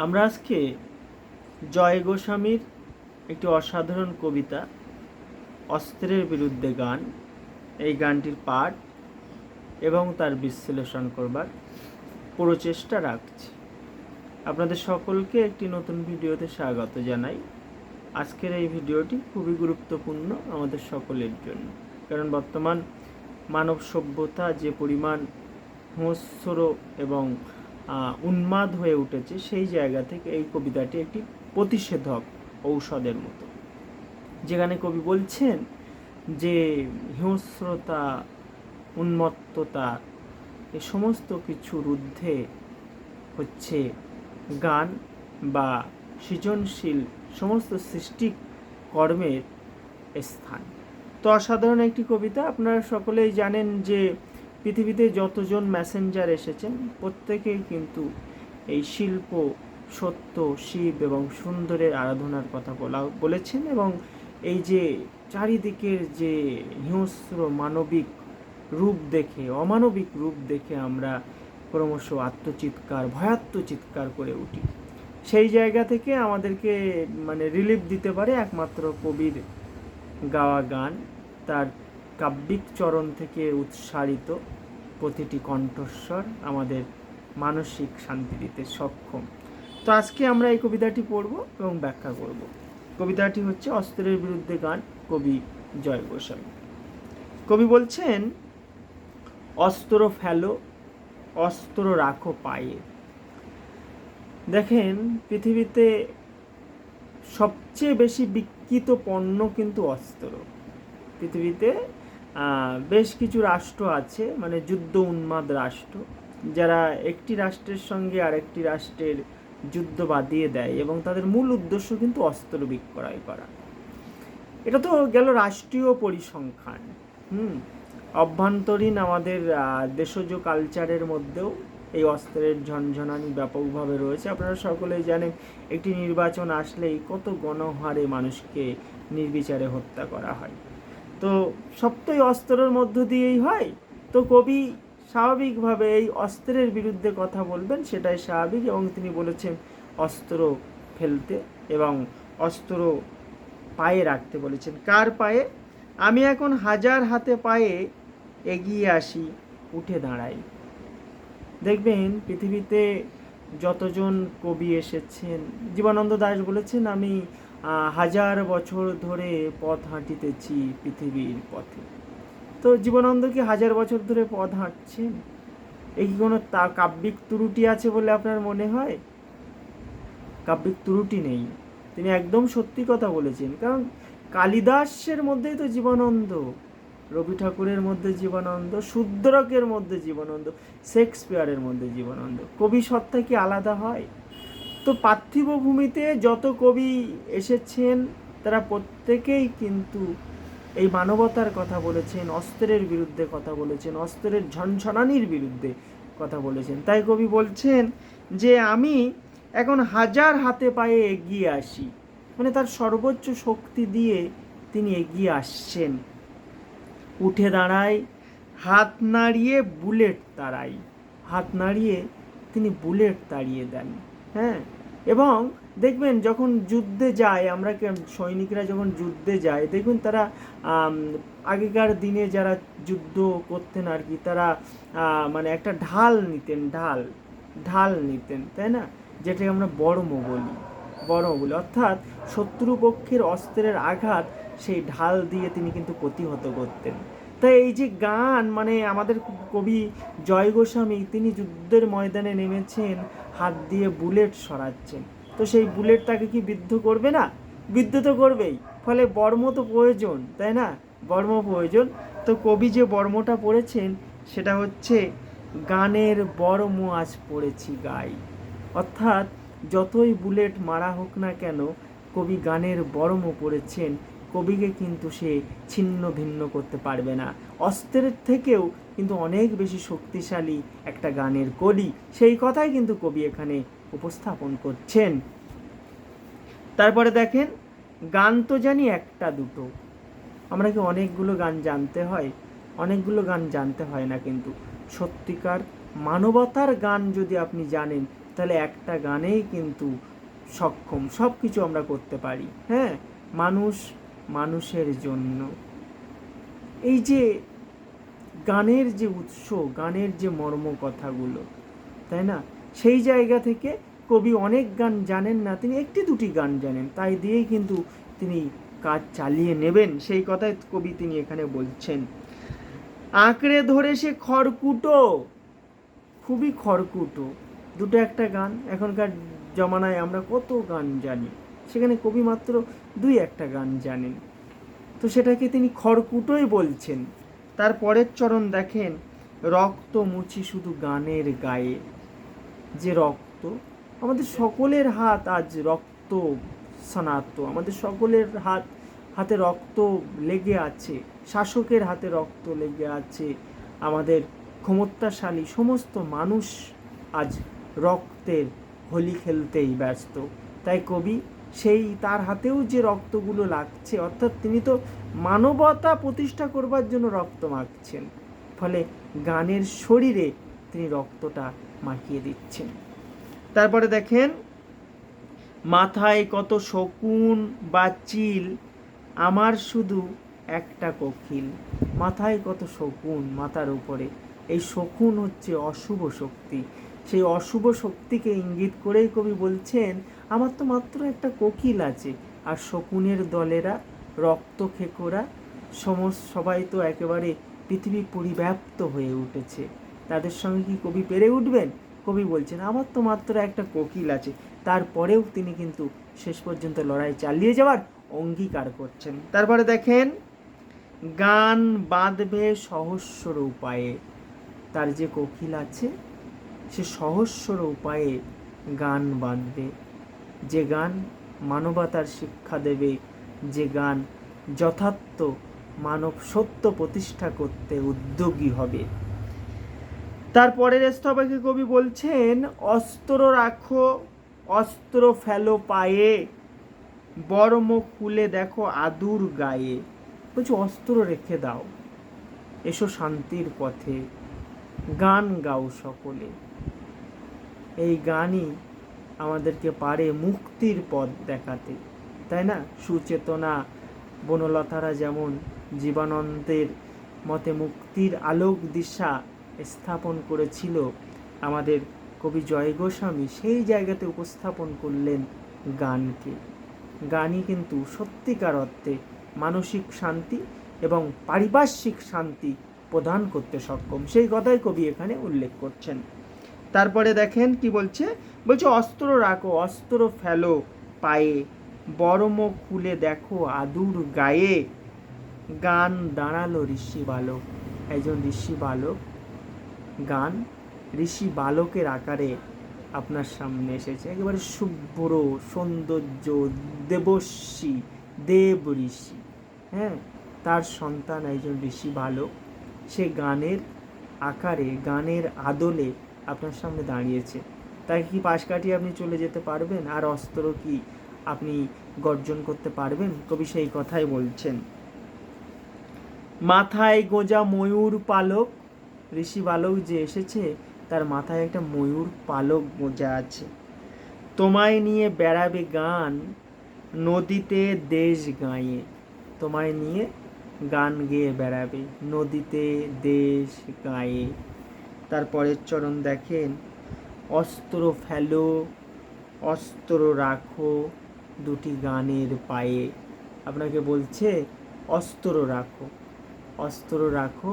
আমরা আজকে জয় গোস্বামীর একটি অসাধারণ কবিতা, অস্ত্রের বিরুদ্ধে গান, এই গানটির পাঠ এবং তার বিশ্লেষণ করবার পুরো চেষ্টা রাখছি। আপনাদের সকলকে একটি নতুন ভিডিওতে স্বাগত জানাই। আজকের এই ভিডিওটি খুবই গুরুত্বপূর্ণ আমাদের সকলের জন্য, কারণ বর্তমান মানব সভ্যতা যে পরিমাণ হিংস্র এবং উন্মাদ হয়ে উঠেছে সেই জায়গা থেকে এই কবিতাটি একটি প্রতিষেধক ঔষধের মতো। যেখানে কবি বলছেন যে হিংস্রতা, উন্মত্ততা, এ সমস্ত কিছুর ঊর্ধ্বে হচ্ছে গান বা সৃজনশীল সমস্ত সৃষ্টি কর্মের স্থান। তো অসাধারণ একটি কবিতা। আপনারা সকলেই জানেন যে পৃথিবীতে যতজন ম্যাসেঞ্জার এসেছেন, প্রত্যেকেই কিন্তু এই শিল্প, সত্য, শিব এবং সুন্দরের আরাধনার কথা বলা, বলেছেন এবং এই যে চারিদিকের যে হিংস্র মানবিক রূপ দেখে, অমানবিক রূপ দেখে আমরা ক্রমশ আত্মচিৎকার, ভয়াত্ম চিৎকার করে উঠি। সেই জায়গা থেকে আমাদেরকে মানে রিলিফ দিতে পারে একমাত্র কবির গাওয়া গান, তার কাব্যিক চরণ থেকে উৎসারিত প্রতিটি কণ্ঠস্বর আমাদের মানসিক শান্তি দিতে সক্ষম। তো আজকে আমরা এই কবিতাটি পড়ব এবং ব্যাখ্যা করব। কবিতাটি হচ্ছে অস্ত্রের বিরুদ্ধে গান, কবি জয় গোস্বামী। কবি বলছেন, অস্ত্র ফেলো, অস্ত্র রাখো পায়ে। দেখেন, পৃথিবীতে সবচেয়ে বেশি বিকৃত পণ্য কিন্তু অস্ত্র। পৃথিবীতে বেশ কিছু রাষ্ট্র আছে মানে যুদ্ধ উন্মাদ রাষ্ট্র, যারা একটি রাষ্ট্রের সঙ্গে আরেকটি রাষ্ট্রের যুদ্ধ বাঁধিয়ে দেয় এবং তাদের মূল উদ্দেশ্য কিন্তু অস্ত্র বিক্রয় করা। এটা তো গেল রাষ্ট্রীয় পরিসংখ্যান, হুম? অভ্যন্তরীণ আমাদের দেশজ কালচারের মধ্যেও এই অস্ত্রের ঝনঝনানি ব্যাপকভাবে রয়েছে। আপনারা সকলেই জানেন, একটি নির্বাচন আসলেই কত গণহারে মানুষকে নির্বিচারে হত্যা করা হয়। তো সবটাই অস্ত্রের মধ্য দিয়েই হয়। তো কবি স্বাভাবিকভাবে এই অস্ত্রের বিরুদ্ধে কথা বলবেন, সেটাই স্বাভাবিক এবং তিনি বলেছেন অস্ত্র ফেলতে এবং অস্ত্র পায়ে রাখতে বলেছেন। কার পায়ে? আমি এখন হাজার হাতে পায়ে এগিয়ে আসি, উঠে দাঁড়াই। দেখবেন পৃথিবীতে যতজন কবি এসেছেন, জীবনানন্দ দাস বলেছেন, আমি হাজার বছর ধরে পথ হাঁটিতেছি পৃথিবীর পথে। তো জীবনানন্দ কি হাজার বছর ধরে পথ হাঁটছেন। এই কি কোনো তা কাব্যিক ত্রুটি আছে বলে আপনার মনে হয়? কাব্যিক ত্রুটি নেই। তিনি একদম সত্যি কথা বলেছেন। কারণ কালিদাসের মধ্যেই তো জীবনানন্দ, রবি ঠাকুরের মধ্যে জীবনানন্দ, শুদ্রকের মধ্যে জীবনানন্দ, শেক্সপিয়ারের মধ্যে জীবনানন্দ। কবি সত্তা কি আলাদা হয়? তো পার্থিব ভূমিতে যত কবি এসেছেন, তারা প্রত্যেকেই কিন্তু এই মানবতার কথা বলেছেন, অস্ত্রের বিরুদ্ধে কথা বলেছেন, অস্ত্রের ঝনঝনানির বিরুদ্ধে কথা বলেছেন। তাই কবি বলছেন যে, আমি এখন হাজার হাতে পায়ে এগিয়ে আসি। মানে তার সর্বোচ্চ শক্তি দিয়ে তিনি এগিয়ে আসছেন। উঠে দাঁড়ায়, হাত নাড়িয়ে বুলেট তাড়াই হাত নাড়িয়ে তিনি বুলেট তাড়িয়ে দেন। হ্যাঁ এবং দেখবেন যখন যুদ্ধে যায়, আমরা সৈনিকরা যখন যুদ্ধে যায়, দেখবেন তারা আগেকার দিনে যারা যুদ্ধ করতেন আর কি, তারা মানে একটা ঢাল নিতেন, ঢাল ঢাল নিতেন, তাই না? যেটাকে আমরা বড়ম বলি বড়ম বলি। অর্থাৎ শত্রুপক্ষের অস্ত্রের আঘাত সেই ঢাল দিয়ে তিনি কিন্তু প্রতিহত করতেন। তাই এই যে গান মানে আমাদের কবি জয় গোস্বামী, তিনি যুদ্ধের ময়দানে নেমেছেন, হাত দিয়ে বুলেট সরাচ্ছেন। তো সেই বুলেট তাকে কি বিদ্ধ করবে না? বিদ্ধ তো করবেই, ফলে বর্ম তো প্রয়োজন, তাই না? বর্ম প্রয়োজন। তো কবি যে বর্মটা পড়েছেন, সেটা হচ্ছে, গানের বর্ম আজ পড়েছি গাই। অর্থাৎ যতই বুলেট মারা হোক না কেন, কবি গানের বর্ম পড়েছেন কবিকে কিন্তু সে ছিন্ন ভিন্ন করতে পারবে না। অস্ত্রের থেকেও কিন্তু অনেক বেশি শক্তিশালী একটা গানের কলি। সেই কথাই কিন্তু কবি এখানে উপস্থাপন করছেন। তারপরে দেখেন, গান তো জানি একটা দুটো। আমরা কি অনেকগুলো গান জানতে হয়? অনেকগুলো গান জানতে হয় না কিন্তু। সত্যিকার মানবতার গান যদি আপনি জানেন, তাহলে একটা গানেই কিন্তু সক্ষম। সব কিছু আমরা করতে পারি হ্যাঁ? মানুষ মানুষের জন্য। এই যে গানের যে উৎস, গানের যে মর্ম কথাগুলো তাই না? সেই জায়গা থেকে কবি অনেক গান জানেন না, তিনি একটি দুটি গান জানেন, তাই দিয়েই কিন্তু তিনি কাজ চালিয়ে নেবেন। সেই কথাই কবি তিনি এখানে বলছেন। আঁকড়ে ধরে সে খড়কুটো, খুবই খড়কুটো। দুটো একটা গান, এখনকার জমানায় আমরা কত গান জানি। সেখানে কবি মাত্র দুই একটা গান জানেন। তো সেটাকে তিনি খড়কুটোই বলছেন। তার পরের চরণ দেখেন, রক্ত মুছি শুধু গানের গায়ে। যে রক্ত, আমাদের সকলের হাত আজ রক্ত সনাত আমাদের সকলের হাত, হাতে রক্ত লেগে আছে, শাসকের হাতে রক্ত লেগে আছে। আমাদের ক্ষমতাশালী সমস্ত মানুষ আজ রক্তের হোলি খেলতেই ব্যস্ত। তাই কবি সেই তার হাতেও যে রক্তগুলো লাগছে, অর্থাৎ তিনি তো মানবতা প্রতিষ্ঠা করবার জন্য রক্ত মাখছেন, ফলে গানের শরীরে তিনি রক্তটা মাখিয়ে দিচ্ছেন। তারপরে দেখেন, মাথায় কত শকুন বা চিল, আমার শুধু একটা কোকিল। মাথায় কত শকুন মাথার উপরে। এই শকুন হচ্ছে অশুভ শক্তি। সেই অশুভ শক্তিকে ইঙ্গিত করেই কবি বলছেন আমার তো মাত্র একটা কোকিল আছে। আর শকুনের দলেরা, রক্ত খেকোরা সমস্ত সবাই তো একেবারে পৃথিবী পরিব্যাপ্ত হয়ে উঠেছে। তাদের সঙ্গে কি কবি পেরে উঠবেন? কবি বলছেন, আমার তো মাত্র একটা কোকিল আছে। তারপরেও তিনি কিন্তু শেষ পর্যন্ত লড়াই চালিয়ে যাওয়ার অঙ্গীকার করছেন। তারপরে দেখেন, গান বাঁধবে সহস্র উপায়ে। তার যে কোকিল আছে, সে সহস্র উপায়ে গান বাঁধবে। যে গান মানবতার শিক্ষা দেবে, যে গান যথার্থ মানব সত্য প্রতিষ্ঠা করতে উদ্যোগী হবে। তারপরের স্তবাকে কবি বলছেন, অস্ত্র রাখো, অস্ত্র ফেলো পায়ে, বর্ম খুলে দেখো আদুর গায়ে। বলছে, অস্ত্র রেখে দাও, এসো শান্তির পথে, গান গাও সকলে। এই গানই আমাদেরকে পারে মুক্তির পথ দেখাতে। তাই না? সুচেতনা, বনলতারা যেমন জীবানন্দের মতে মুক্তির আলোক দিশা স্থাপন করেছিল, আমাদের কবি জয় গোস্বামী সেই জায়গাতে উপস্থাপন করলেন গানকে। গানই কিন্তু সত্যিকার অর্থে মানসিক শান্তি এবং পারিপার্শ্বিক শান্তি প্রদান করতে সক্ষম। সেই কথাই কবি এখানে উল্লেখ করছেন। তারপরে দেখেন কি বলছে? বলছে, অস্ত্র রাখো, অস্ত্র ফেলো পায়ে, বর্ম খুলে দেখো আদুর গায়ে। গান দাঁড়াল ঋষি বালক, একজন ঋষি বালক। গান ঋষি বালকের আকারে আপনার সামনে এসেছে। একেবারে শুভ্র সৌন্দর্য দেবস্বী দেব ঋষি হ্যাঁ? তার সন্তান একজন ঋষি বালক। সে গানের আকারে, গানের আদলে আপনার সামনে দাঁড়িয়েছে। তাকে কি পাশ কাটিয়ে আপনি চলে যেতে পারবেন? আর অস্ত্র কি আপনি গর্জন করতে পারবেন? কবি সেই কথাই বলছেন। মাথায় গোজা ময়ূর পালক, ঋষি বালক যে এসেছে, তার মাথায় একটা ময়ূর পালক গোজা আছে। তোমায় নিয়ে বেড়াবে গান, নদীতে দেশ গাঁয়ে। তোমায় নিয়ে গান গেয়ে বেড়াবে, নদীতে দেশ গাঁয়ে। তারপরের চরণ দেখেন। অস্ত্র ফেলো, অস্ত্র রাখো দুটি গানের পায়ে। আপনাকে বলছে, অস্ত্র রাখো অস্ত্র রাখো